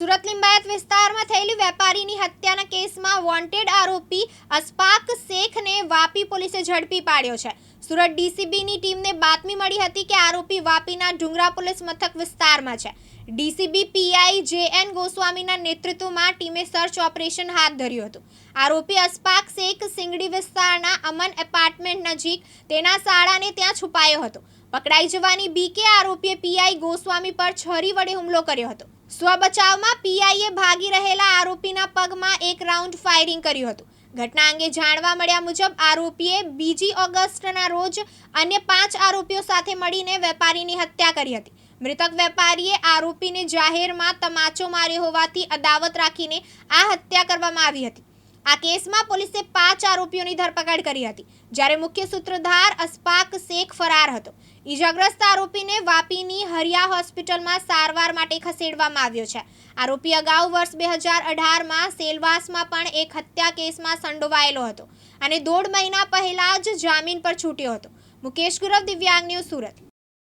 સુરત લિંબાયત વિસ્તારમાં થયેલી વેપારીની હત્યાના કેસમાં વોન્ટેડ આરોપી અસ્પાક શેખને વાપી પોલીસે ઝડપી પાડ્યો છે. સુરત ડીસીબીની ટીમને બાતમી મળી હતી કે આરોપી વાપીના ડુંગરા પોલીસ મથક વિસ્તારમાં છે. ડીસીબી પીઆઈ જે એન ગોસ્વામીના નેતૃત્વમાં ટીમે સર્ચ ઓપરેશન હાથ ધર્યું હતું. આરોપી અસ્પાક શેખ સિંગડી વિસ્તારના અમન એપાર્ટમેન્ટ નજીક તેના શાળાને ત્યાં છુપાયો હતો. પકડાઈ જવાની બીકે આરોપીએ પીઆઈ ગોસ્વામી પર છરી વડે હુમલો કર્યો હતો. સ્વબચાવમાં પીઆઈએ ભાગી રહેલા આરોપીના પગમાં એક રાઉન્ડ ફાયરિંગ કર્યું હતું. ઘટના અંગે જાણવા મળ્યા મુજબ આરોપીએ બીજી ઓગસ્ટના રોજ અન્ય પાંચ આરોપીઓ સાથે મળીને વેપારીની હત્યા કરી હતી. મૃતક વેપારીએ આરોપીને જાહેરમાં તમાચો માર્યો હોવાથી અદાવત રાખીને આ હત્યા કરવામાં આવી હતી. આ કેસમાં પોલીસે પાંચ આરોપીઓની ધરપકડ કરી હતી. જ્યારે મુખ્ય સૂત્રધાર અસ્પાક શેખ ફરાર હતો. ઈજાગ્રસ્ત આરોપીને વાપીની હરિયા હોસ્પિટલમાં સારવાર માટે ખસેડવામાં આવ્યો છે. આરોપી અગાઉ વર્ષ બે હજાર અઢારમાં સેલવાસમાં પણ એક હત્યા કેસમાં સંડોવાયેલો હતો અને દોઢ મહિના પહેલા જ જામીન પર છૂટ્યો હતો. મુકેશ ગુરવ, દિવ્યાંગ ન્યૂઝ સુરત.